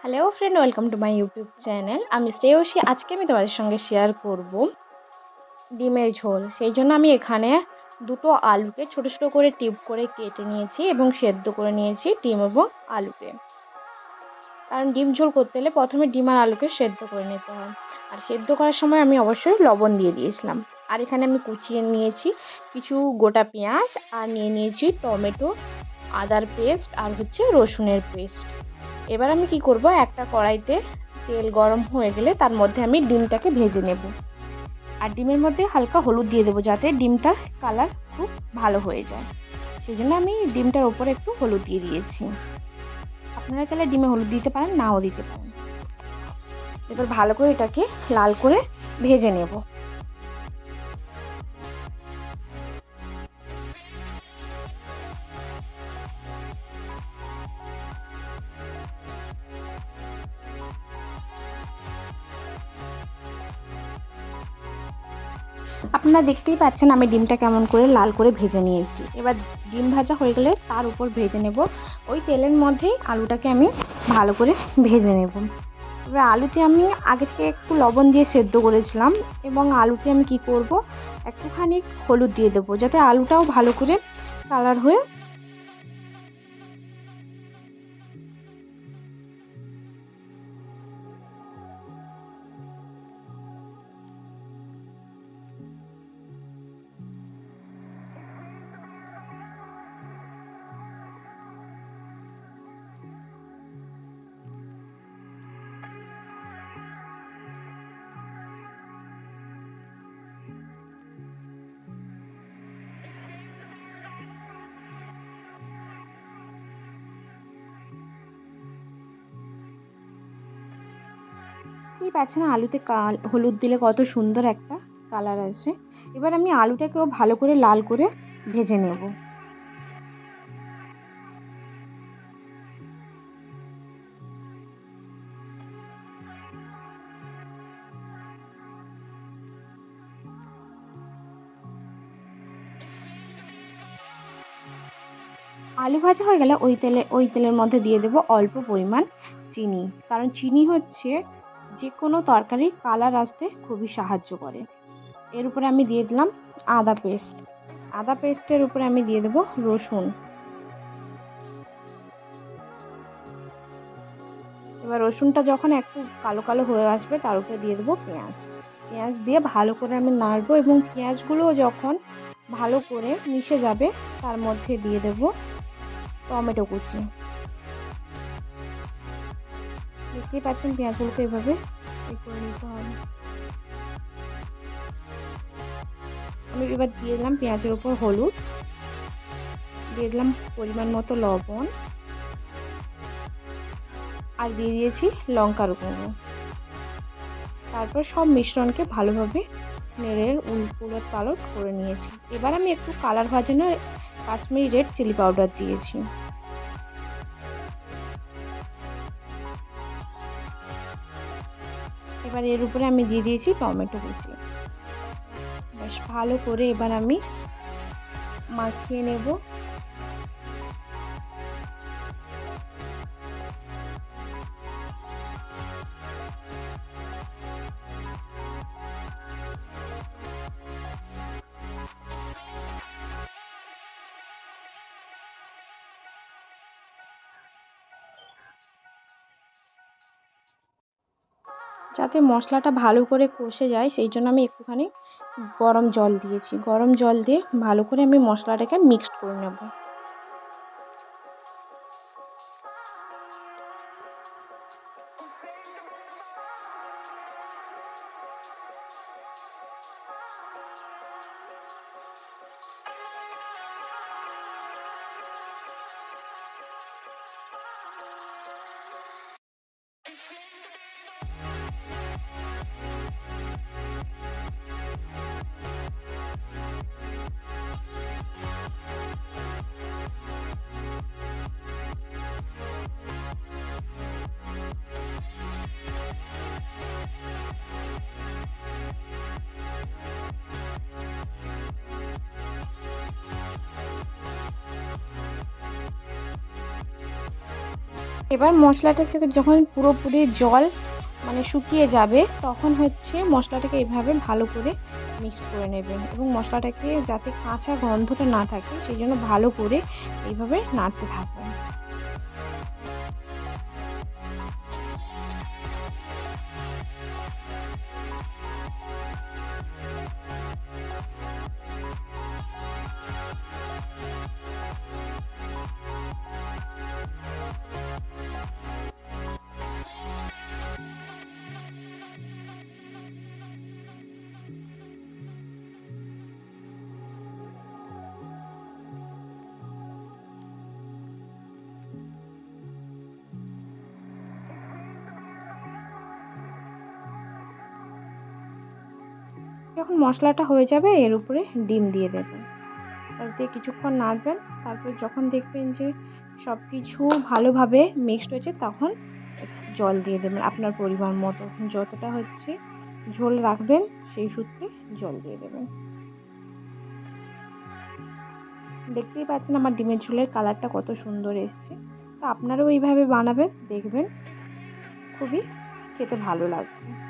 Hello friend welcome to my YouTube channel আমি শ্রেয়সী। আজকে আমি তোমাদের সঙ্গে শেয়ার করব ডিমের ঝোল। সেই জন্য আমি এখানে দুটো আলুকে ছোটো ছোটো করে টিপ করে কেটে নিয়েছি এবং সেদ্ধ করে নিয়েছি ডিম এবং আলুকে। কারণ ডিম ঝোল করতে হলে প্রথমে ডিম আর আলুকে সেদ্ধ করে নিতে হয়। আর সেদ্ধ করার সময় আমি অবশ্যই লবণ দিয়ে দিয়েছিলাম। আর এখানে আমি কুচিয়ে নিয়েছি কিছু গোটা পেঁয়াজ আর নিয়ে নিয়েছি টমেটো, আদার পেস্ট আর হচ্ছে রসুনের পেস্ট। এবার আমি কি করব, একটা কড়াইতে তেল গরম হয়ে গেলে তার মধ্যে আমি ডিমটাকে ভেজে নেব। আর ডিমের মধ্যে হালকা হলুদ দিয়ে দেবো যাতে ডিমটার কালার খুব ভালো হয়ে যায়। সেই জন্য আমি ডিমটার ওপরে একটু হলুদ দিয়ে দিয়েছি। আপনারা চাইলে ডিমে হলুদ দিতে পারেন, নাও দিতে পারেন। এবার ভালো করে এটাকে লাল করে ভেজে নেব। আপনারা দেখতেই পাচ্ছেন আমি ডিমটা কেমন করে লাল করে ভেজে নিয়েছি। এবার ডিম ভাজা হয়ে গেলে তার উপর ভেজে নেব। ওই তেলের মধ্যেই আলুটাকে আমি ভালো করে ভেজে নেব। এবার আলুতে আমি আগে থেকে একটু লবণ দিয়ে সেদ্ধ করেছিলাম এবং আলুতে আমি কি করব, একটুখানি হলুদ দিয়ে দেবো যাতে আলুটাও ভালো করে কালার হয়ে দেখতেই পাচ্ছেন আলুতে কাল হলুদ দিলে কত সুন্দর একটা কালার আসে। এবার আমি আলুটাকেও ভালো করে লাল করে ভেজে নেব। আলু ভাজা হয়ে গেলে ওই তেলে, ওই তেলের মধ্যে দিয়ে দেবো অল্প পরিমাণ চিনি। কারণ চিনি হচ্ছে যে কোনো তরকারি কালার আসতে খুবই সাহায্য করে। এর উপরে আমি দিয়ে দিলাম আদা পেস্ট আদা পেস্টের উপরে আমি দিয়ে দেবো রসুন। এবার রসুনটা যখন একটু কালো কালো হয়ে আসবে, তার উপরে দিয়ে দেবো পেঁয়াজ। পেঁয়াজ দিয়ে ভালো করে আমি নাড়বো এবং পেঁয়াজগুলো যখন ভালো করে মিশে যাবে, তার মধ্যে দিয়ে দেবো টমেটো কুচি। দেখতেই পাচ্ছেন পেঁয়াজগুলোকে এভাবে করে নিতে হবে। আমি এবার দিয়ে দিলাম পেঁয়াজের উপর হলুদ, দিয়ে দিলাম পরিমাণ মতো লবণ, আর দিয়ে দিয়েছি লঙ্কার গুঁড়ো। তারপর সব মিশ্রণকে ভালোভাবে নেড়ে উলট পালট করে নিয়েছি। এবার আমি একটু কালার ভাজানো কাশ্মীরি রেড চিলি পাউডার দিয়েছি। এবার এর উপরে আমি দিয়ে দিয়েছি টমেটো কুচি। বেশ ভালো করে এবার আমি মাখিয়ে নেব। যাতে মশলাটা ভালো করে কষে যায়, সেই জন্য আমি একটুখানি গরম জল দিয়েছি। গরম জল দিয়ে ভালো করে আমি মশলাটাকে মিক্সড করে নেব। এবার মশলাটা যখন পুরোপুরি জল মানে শুকিয়ে যাবে, তখন হচ্ছে মশলাটাকে এভাবে ভালো করে মিক্স করে নেবেন এবং মশলাটাকে যাতে কাঁচা গন্ধটা না থাকে, সেই জন্য ভালো করে এইভাবে নাড়তে থাকবেন। যখন মশলাটা হয়ে যাবে, এর উপরে ডিম দিয়ে দেবেন। পাশ দিয়ে কিছুক্ষণ নাড়বেন। তারপর যখন দেখবেন যে সব কিছু ভালোভাবে মিক্সড হয়েছে, তখন জল দিয়ে দেবেন আপনার পরিমাণ মতো। যতটা হচ্ছে ঝোল রাখবেন, সেই সূত্রে জল দিয়ে দেবেন। দেখতেই পাচ্ছেন আমার ডিমের ঝোলের কালারটা কত সুন্দর এসছে। তো আপনারাও এইভাবে বানাবেন, দেখবেন খুবই খেতে ভালো লাগবে।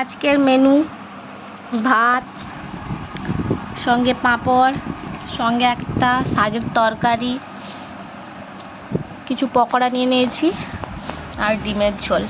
আজকের মেনু ভাত সঙ্গে পাঁপড় সঙ্গে একটা শাকের তরকারি কিছু পকোড়া নিয়ে নিয়েছি আর ডিমের ঝোল।